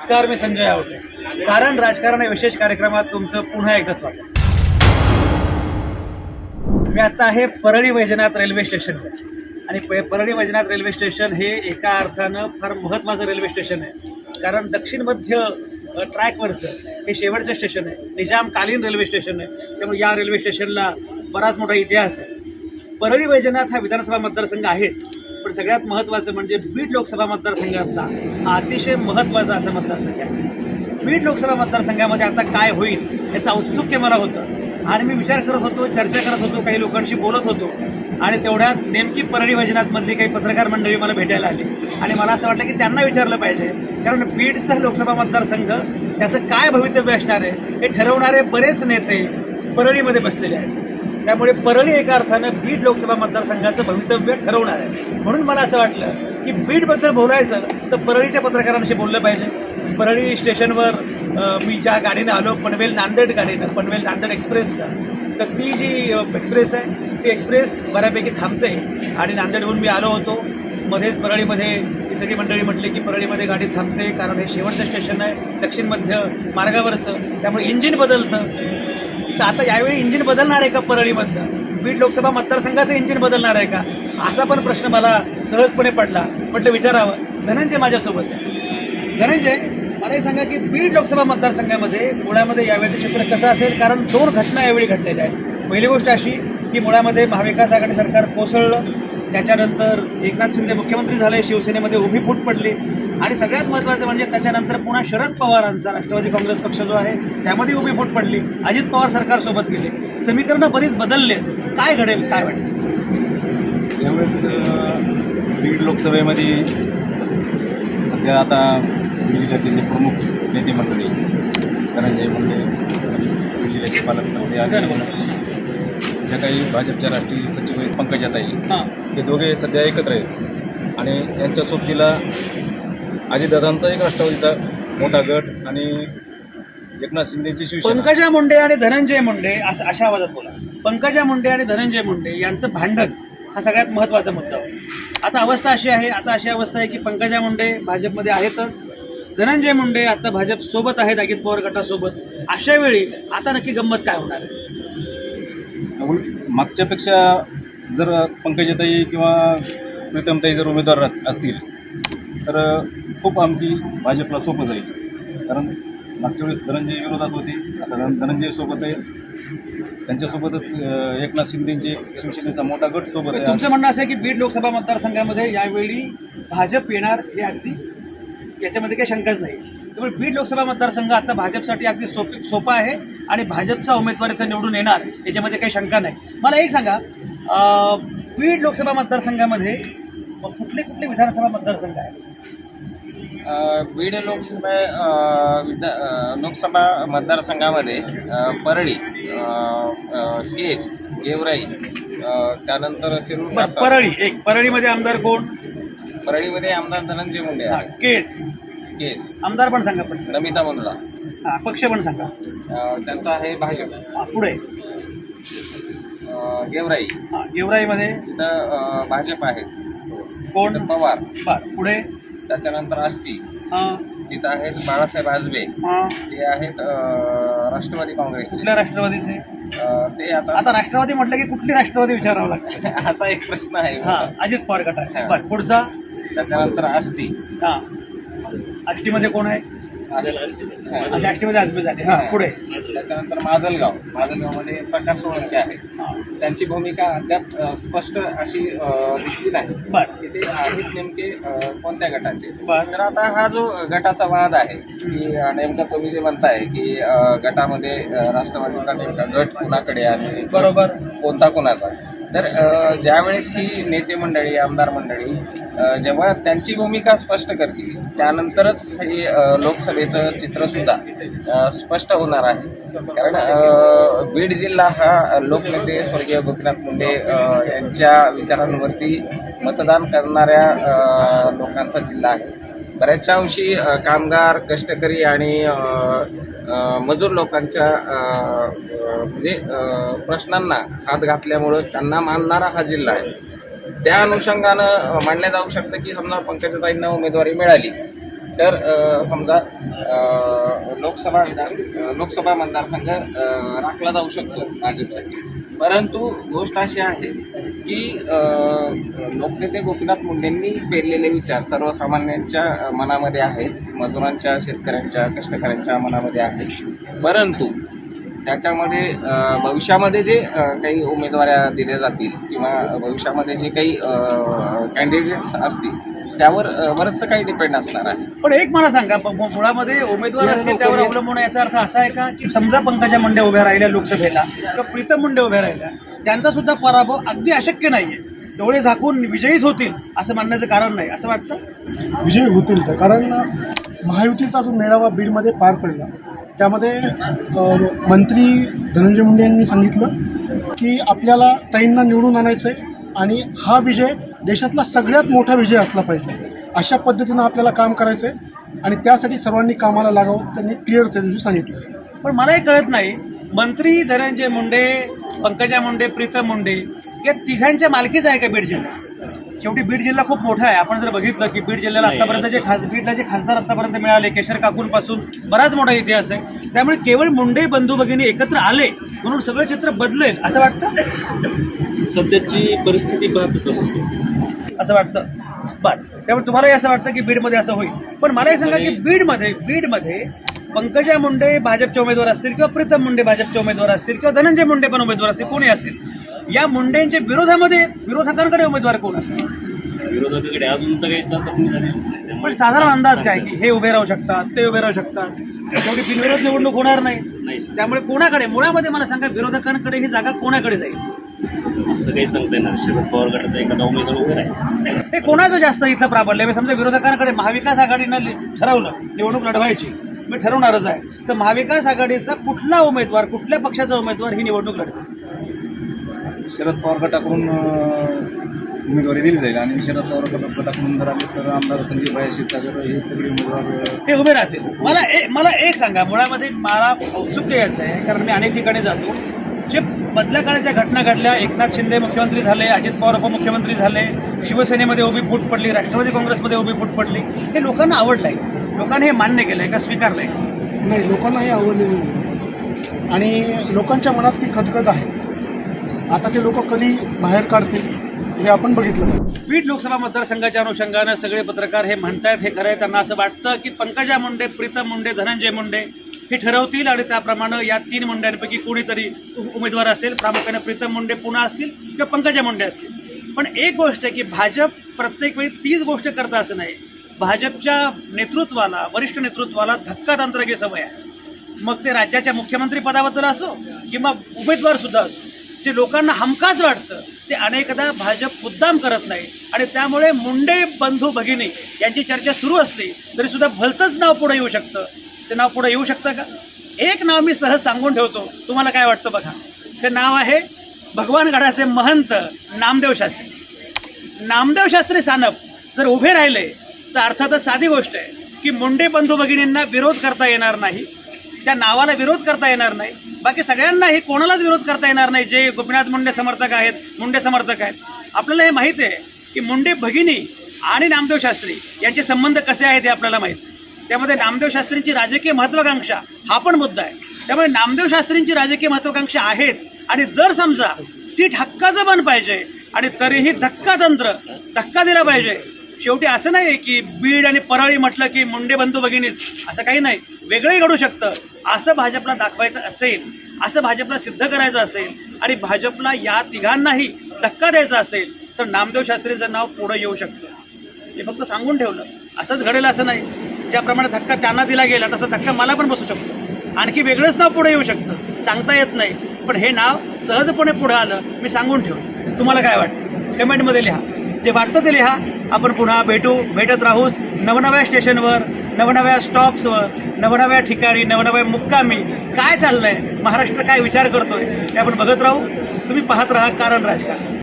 नमस्कार मी संजय आवटे. कारण राजकारण या विशेष कार्यक्रमात तुमचं पुन्हा एकदा स्वागत. मी आता आहे परळी वैजनाथ रेल्वे स्टेशनवर. आणि परळी वैजनाथ रेल्वे स्टेशन हे एका अर्थानं फार महत्त्वाचं रेल्वे स्टेशन आहे. कारण दक्षिण मध्य ट्रॅकवरचं हे शेवटचं स्टेशन आहे. निजामकालीन रेल्वे स्टेशन आहे. त्यामुळे या रेल्वे स्टेशनला बराच मोठा इतिहास आहे. परळी वैजनाथ हा विधानसभा मतदारसंघ आहेच. पण सगळ्यात महत्त्वाचं म्हणजे बीड लोकसभा मतदारसंघातला अतिशय महत्त्वाचा असा मतदारसंघ आहे. बीड लोकसभा मतदारसंघामध्ये आता काय होईल याचं औत्सुक्य मला होतं. आणि मी विचार करत होतो चर्चा करत होतो काही लोकांशी बोलत होतो. आणि तेवढ्यात नेमकी परळी वैजनाथमधली काही पत्रकार मंडळी मला भेटायला आली. आणि मला असं वाटलं की त्यांना विचारलं पाहिजे. कारण बीडचा लोकसभा मतदारसंघ त्याचं काय भवितव्य असणार आहे? हे ठरवणारे बरेच नेते परळीमध्ये बसलेले आहेत. त्यामुळे परळी एका अर्थानं बीड लोकसभा मतदारसंघाचं भवितव्य ठरवणार आहे. म्हणून मला असं वाटलं की बीडबद्दल बोलायचं तर परळीच्या पत्रकारांशी बोललं पाहिजे. परळी स्टेशनवर मी ज्या गाडीनं आलो पनवेल नांदेड गाडीनं पनवेल नांदेड एक्सप्रेसनं तर ती जी एक्सप्रेस आहे ती एक्सप्रेस बऱ्यापैकी थांबते. आणि नांदेडहून मी आलो होतो. मध्येच परळीमध्ये ती सगळी मंडळी म्हटली की परळीमध्ये गाडी थांबते कारण हे शेवटचं स्टेशन आहे दक्षिण मध्य मार्गावरचं. त्यामुळे इंजिन बदलतं. तर आता यावेळी इंजिन बदलणार आहे का परळीमधलं बीड लोकसभा मतदारसंघाचं इंजिन बदलणार आहे का? असा पण प्रश्न मला सहजपणे पडला. म्हटलं विचारावं. धनंजय माझ्यासोबत आहे. धनंजय मला हे सांगा की बीड लोकसभा मतदारसंघामध्ये मुळामध्ये यावेळीचं चित्र कसं असेल? कारण दोन घटना यावेळी घडलेल्या आहेत. पहिली गोष्ट अशी की मुळामध्ये महाविकास आघाडी सरकार कोसळलं. त्याच्यानंतर एकनाथ शिंदे मुख्यमंत्री झाले शिवसेनेमध्ये उभी फूट पडली आणि सगळ्यात महत्त्वाचं म्हणजे त्याच्यानंतर पुन्हा शरद पवारांचा राष्ट्रवादी काँग्रेस पक्ष जो आहे त्यामध्ये उभी फूट पडली अजित पवार सरकारसोबत गेले समीकरणं बरीच बदलले काय घडेल काय वाटतं यावेळेस बीड लोकसभेमध्ये सध्या आता बीड जिल्ह्यातले प्रमुख नेते मंडळी धनंजय मुंडे बीड जिल्ह्याचे पालकमंत्री ज्या काही भाजपच्या राष्ट्रीय सचिव आहेत पंकजाताई हां. हे दोघे सध्या एकत्र आहेत. आणि यांच्या सोबतीला अजितदादांचा एक राष्ट्रवादीचा मोठा गट आणि एकनाथ शिंदेची शिवसेना. पंकजा मुंडे आणि धनंजय मुंडे असं अशा आवाजात बोला. पंकजा मुंडे आणि धनंजय मुंडे यांचं भांडण हा सगळ्यात महत्त्वाचा मुद्दा होता. आता अवस्था अशी आहे आता अशी अवस्था आहे की पंकजा मुंडे भाजपमध्ये आहेतच. धनंजय मुंडे आता भाजप सोबत आहेत अजित पवार गटासोबत. अशा वेळी आता नक्की गंमत काय होणार आहे? उलट मागच्यापेक्षा जर पंकजाताई किंवा प्रीतमताई जर उमेदवार असतील तर खूप आमची भाजपला सोपं जाईल. कारण मागच्या वेळेस धनंजय विरोधात होती आता धनंजयसोबत धनंजय त्यांच्यासोबतच एकनाथ शिंदेंचे शिवसेनेचा मोठा गट सोबत आहे. तुमचं म्हणणं असं आहे की बीड लोकसभा मतदारसंघामध्ये यावेळी भाजप येणार हे अगदी याच्यामध्ये काही शंकाच नाही. त्यामुळे बीड लोकसभा मतदारसंघ आता भाजपसाठी अगदी सोपी सोपा आहे आणि भाजपचा उमेदवार इथं निवडून येणार याच्यामध्ये काही शंका नाही. मला एक सांगा बीड लोकसभा मतदारसंघामध्ये कुठले कुठले विधानसभा मतदारसंघ आहेत? बीड लोकसभा विधा लोकसभा मतदारसंघामध्ये परळी केज गेवराई त्यानंतर शिरूर. परळी एक परळीमध्ये आमदार कोण? परळीमध्ये आमदार धनंजय मुंडे केस आमदार पण सांगा पण. नमिता हा, पक्ष पण सांगा. अ, त्यांचा आहे भाजप. हा, पुढे. अ, गेवराई. हा, गेवराईमध्ये तिथं अ, भाजप आहे. कोण? तिथं पवार. बर पुढे. त्याच्यानंतर आष्टी. हा. तिथं आहेत बाळासाहेब आजबे. हा. ते आहेत अ, राष्ट्रवादी काँग्रेसचे. कुठल्या राष्ट्रवादीचे? अ, ते आता आता राष्ट्रवादी म्हटलं की कुठली राष्ट्रवादी विचारावं लागतं? असा एक प्रश्न आहे. हा अजित पवार गटाचे. हा. बर पुढचा. त्याच्यानंतर आष्टी. हा. आष्टीमध्ये कोण आहे? आष्टीमध्ये. झाले. हा पुढे. त्याच्यानंतर माजलगाव. माजलगावमध्ये प्रकाश सोळंके आहे. त्यांची भूमिका अद्याप स्पष्ट अशी दिसली नाही. की ते आहेत नेमके कोणत्या गटाचे? तर आता हा जो गटाचा वाद आहे की नेमका तुम्ही जे म्हणताय की गटामध्ये राष्ट्रवादीचा नेमका गट कुणाकडे आणि बरोबर. कोणता कोणाचा? तर ज्यावेळेस ही नेते मंडळी आमदार मंडळी जेव्हा त्यांची भूमिका स्पष्ट करतील त्यानंतरच हे लोकसभेचं चित्रसुद्धा स्पष्ट होणार आहे. कारण बीड जिल्हा हा लोकनेते स्वर्गीय गोपीनाथ मुंडे यांच्या विचारांवरती मतदान करणाऱ्या लोकांचा जिल्हा आहे. बऱ्याचशा अंशी कामगार कष्टकरी आणि मजूर लोकांच्या म्हणजे प्रश्नांना हात घातल्यामुळं त्यांना मानणारा हा जिल्हा आहे. त्या अनुषंगानं अ, मानलं जाऊ शकतं की समजा पंकजाताईंना उमेदवारी मिळाली. तर समजा लोकसभा विधान लोकसभा मतदारसंघ राखला जाऊ शकतो भाजपसाठी. परंतु गोष्ट अशी आहे की लोकनेते गोपीनाथ मुंडेंनी पेरलेले विचार सर्वसामान्यांच्या मनामध्ये आहेत मजुरांच्या शेतकऱ्यांच्या कष्टकऱ्यांच्या मनामध्ये आहेत. परंतु त्याच्यामध्ये भविष्यामध्ये जे काही उमेदवाऱ्या दिल्या जातील किंवा भविष्यामध्ये जे काही कॅन्डिडेट्स असतील त्यावर बरंचसं काही डिपेंड असणार आहे. पण एक मला सांगा प- मु- मुळामध्ये उमेदवार असतील त्यावर अवलंबून. याचा अर्थ असा आहे का की समजा पंकजा मुंडे उभ्या राहिल्या लोकसभेला किंवा प्रीतम मुंडे उभ्या राहिल्या त्यांचा सुद्धा पराभव अगदी अशक्य नाहीये. डोळे झाकून विजयीच होतील असं म्हणण्याचं कारण नाही असं वाटतं? विजयी होतील कारण महायुतीचा जो मेळावा बीडमध्ये पार पडला त्यामध्ये अ, मंत्री धनंजय मुंडे यांनी सांगितलं की आपल्याला ताईंना निवडून आणायचं आहे आणि हा विजय देशातला सगळ्यात मोठा विजय असला पाहिजे. अशा पद्धतीनं आपल्याला काम करायचं आहे आणि त्यासाठी सर्वांनी कामाला लागावं त्यांनी क्लिअर दिवशी सांगितलं. पण मलाही कळत नाही मंत्री धनंजय मुंडे पंकजा मुंडे प्रीतम मुंडे या तिघांच्या मालकीच आहे का बीड जिल्हा शेवटी बीड जिल्हा खूप मोठा आहे. आपण जर बघितलं की बीड जिल्ह्याला आतापर्यंत जे खास बीडला जे खासदार आतापर्यंत मिळाले केशर काकूंपासून बराच मोठा इतिहास आहे. त्यामुळे केवळ मुंडे बंधू भगिनी एकत्र आले म्हणून सगळं चित्र बदलेल असं वाटतं? सध्याची परिस्थिती पाहत असते असं वाटतं? बरं. त्यामुळे तुम्हालाही असं वाटतं की बीडमध्ये असं होईल. पण मला हे सांगा की बीडमध्ये बीडमध्ये पंकजा मुंडे भाजपचे उमेदवार असतील किंवा प्रीतम मुंडे भाजपचे उमेदवार असतील किंवा धनंजय मुंडे पण उमेदवार असतील कोणी असेल? या मुंडेंच्या विरोधामध्ये विरोधकांकडे उमेदवार कोण असतील? विरोधकाकडे अजून तर काही चाचपणी झालेलीच नाही. पण त्यामुळे साधारण अंदाज काय की हे उभे राहू शकतात ते उभे राहू शकतात? शेवटी बिनविरोध निवडणूक होणार नाही. नाही सर. त्यामुळे कोणाकडे? मुळामध्ये मला सांगा विरोधकांकडे ही जागा कोणाकडे जाईल? असं काही सांगता येणार शरद पवार गटाचा एखादा उमेदवार उभे आहे हे कोणाचं जास्त इथं प्राबल्य आहे? समजा विरोधकांकडे महाविकास आघाडीनं लि- ठरवलं निवडणूक लढवायची. मी ठरवणारच आहे. तर महाविकास आघाडीचा कुठला उमेदवार कुठल्या पक्षाचा उमेदवार ही निवडणूक लढवेल शरद पवार गटाकडून उमेदवारी दिली जाईल आणि शरद पवार गट- गटाकडून जर आले तर आमदार संजय भाई क्षीरसागर हे तगडे उमेदवार हे उभे राहतील. मला ए मला एक सांगा. मुळामध्ये मला औत्सुक्य याचं आहे कारण मी अनेक ठिकाणी जातो. जे बदल्या काळाच्या घटना घडल्या एकनाथ शिंदे मुख्यमंत्री झाले अजित पवार उपमुख्यमंत्री झाले शिवसेनेमध्ये उभी फूट पडली राष्ट्रवादी काँग्रेसमध्ये उभी फूट पडली हे लोकांना आवडलंय. लोकांनी हे मान्य केलंय का? स्वीकारलंय नाही लोकांना हे आवडलेलं नाही. आणि लोकांच्या मनात ती खतखत आहे. आता ते लोक कधी बाहेर काढतील हे आपण बघितलं बीड लोकसभा मतदारसंघाच्या अनुषंगानं सगळे पत्रकार हे म्हणतायत हे खरं आहे त्यांना असं वाटतं की पंकजा मुंडे प्रीतम मुंडे धनंजय मुंडे हे ठरवतील आणि त्याप्रमाणे या तीन मुंड्यांपैकी कोणीतरी उ- उमेदवार असेल प्रामुख्याने प्रीतम मुंडे पुन्हा असतील किंवा पंकजा मुंडे असतील. पण एक गोष्ट आहे की भाजप प्रत्येक वेळी तीच गोष्ट करतं असं नाही. भाजपच्या नेतृत्वाला वरिष्ठ नेतृत्वाला धक्का तंत्रकी सवय आहे. मग ते राज्याच्या मुख्यमंत्री पदाबद्दल असो किंवा उमेदवार सुद्धा असो जे लोकांना हमखास वाटतं ते अनेकदा भाजप मुद्दाम करत नाही. आणि त्यामुळे मुंडे बंधू भगिनी यांची चर्चा सुरू असली तरी सुद्धा भलतंच नाव पुढे येऊ शकतं. ते नाव पुढे येऊ शकतं का? एक नाव मी सहज सांगून ठेवतो. तुम्हाला काय वाटतं बघा? ते नाव आहे भगवानगडाचे महंत नामदेव शास्त्री. नामदेव शास्त्री सानप जर उभे राहिले तर अर्थातच साधी गोष्ट आहे की मुंडे बंधू भगिनींना विरोध करता येणार नाही. त्या नावाला विरोध करता येणार नाही. बाकी सगळ्यांनाही कोणालाच विरोध करता येणार नाही. जे गोपीनाथ मुंडे समर्थक आहेत मुंडे समर्थक आहेत. आपल्याला हे माहीत आहे की मुंडे भगिनी आणि नामदेव शास्त्री यांचे संबंध कसे आहेत हे आपल्याला माहीत. आहे. त्यामध्ये नामदेव शास्त्रींची राजकीय महत्वाकांक्षा हा पण मुद्दा आहे. त्यामुळे नामदेव शास्त्रींची राजकीय महत्वाकांक्षा आहेच. आणि जर समजा सीट हक्काचं पण पाहिजे आणि तरीही धक्का तंत्र धक्का दिला पाहिजे. शेवटी असं नाही की बीड आणि परळी म्हटलं की मुंडे बंधू भगिनीच असं काही नाही. वेगळंही घडू शकतं. असं भाजपला दाखवायचं असेल असं भाजपला सिद्ध करायचं असेल आणि भाजपला या तिघांनाही धक्का द्यायचा असेल तर नामदेव शास्त्रींचं नाव पुढं येऊ शकतं. हे फक्त सांगून ठेवलं. असंच घडेल असं नाही. ज्याप्रमाणे धक्का त्यांना दिला गेला तसा धक्का मला पण बसू शकतो. आणखी वेगळंच नाव पुढे येऊ शकतं सांगता येत नाही. पण हे नाव सहजपणे पुढं आलं मी सांगून ठेवलं. तुम्हाला काय वाटतं? कमेंटमध्ये लिहा. जे वाटतं ते लिहा. आपण पुन्हा भेटू भेटत राहूस नवनव्या स्टेशनवर नवनव्या स्टॉप्सवर नवनव्या ठिकाणी नवनव्या मुक्कामी. काय चाललंय? महाराष्ट्र काय विचार करतोय? ते आपण बघत राहू. तुम्ही पाहत राहा कारण राजकारण.